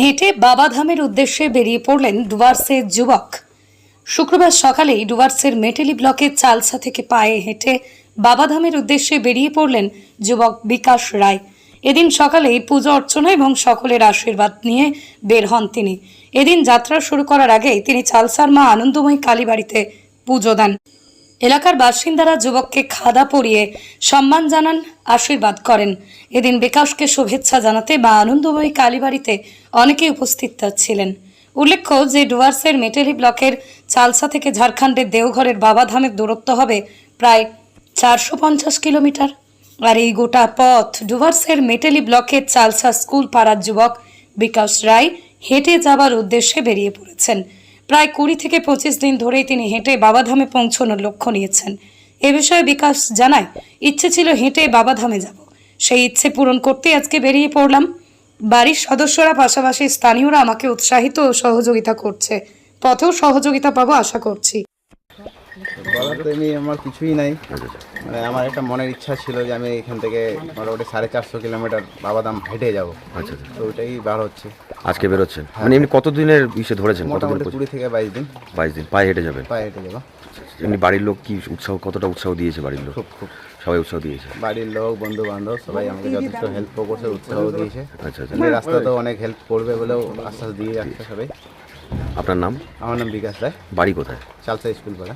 হেঁটে বাবাধামের উদ্দেশ্যে বেরিয়ে পড়লেন ডুয়ার্সের যুবক। শুক্রবার সকালেই ডুয়ার্সের মেটেলি ব্লকের চালসা থেকে পায়ে হেঁটে বাবাধামের উদ্দেশ্যে বেরিয়ে পড়লেন যুবক বিকাশ রায়। এদিন সকালেই পুজো অর্চনা এবং সকলের আশীর্বাদ নিয়ে বের হন তিনি। এদিন যাত্রা শুরু করার আগেই তিনি চালসার মা আনন্দময়ী কালীবাড়িতে পুজো দেন। এলাকার বাসিন্দারা যুবককে খাদা পরিয়ে সম্মান জানান, আশীর্বাদ করেন। এদিন বিকাশকে শুভেচ্ছা জানাতে বা আনন্দময়ী কালীবাড়িতে অনেকেই উপস্থিত ছিলেন। উল্লেখ্য যে ডুয়ার্সের মেটেলি ব্লকের চালসা থেকে ঝাড়খণ্ডের দেওঘরের বাবাধামের দূরত্ব হবে প্রায় চারশো পঞ্চাশ কিলোমিটার। আর এই গোটা পথ ডুয়ার্সের মেটেলি ব্লকের চালসা স্কুল পাড়ার যুবক বিকাশ রায় হেঁটে যাবার উদ্দেশ্যে বেরিয়ে পড়েছেন। প্রায় কুড়ি থেকে পঁচিশ দিন ধরেই তিনি হেঁটে বাবাধামে পৌঁছানোর লক্ষ্য নিয়েছেন। এ বিষয়ে বিকাশ জানায়, ইচ্ছে ছিল হেঁটে বাবাধামে যাব। সেই ইচ্ছে পূরণ করতে আজকে বেরিয়ে পড়লাম। বাড়ির সদস্যরা পাশাপাশি স্থানীয়রা আমাকে উৎসাহিত ও সহযোগিতা করছে। পথেও সহযোগিতা পাবো আশা করছি। বলার তো এমনি আমার কিছুই নাই। মানে আমার একটা মনের ইচ্ছা ছিল যে আমি এখান থেকে মোটামুটি সাড়ে চারশো কিলোমিটার বাবাদাম হেঁটে যাব। আচ্ছা আচ্ছা। তো ওইটাই বার হচ্ছে। আজকে বেরোচ্ছেন? মানে এমনি কতদিনের ইসে ধরেছেন? কতদিন মোটামুটি? কুড়ি থেকে বাইশ দিন। বাইশ দিন পায়ে হেঁটে যাবেন? পায়ে হেঁটে যাব। এমনি বাড়ির লোক কি উৎসাহ কতটা উৎসাহ দিয়েছে বাড়ির লোক? খুব খুব। সবাই উৎসাহ দিয়েছে? বাড়ির লোক বন্ধু বান্ধব সবাই আমাকে যথেষ্ট হেল্প করছে উৎসাহ দিয়েছে। আচ্ছা আচ্ছা। এই রাস্তাতেও অনেক হেল্প করবে বলেও আশ্বাস দিয়ে যাচ্ছে সবাই। আপনার নাম? আমার নাম বিকাশ রায়। বাড়ি কোথায়? চালসা স্কুল পাড়া।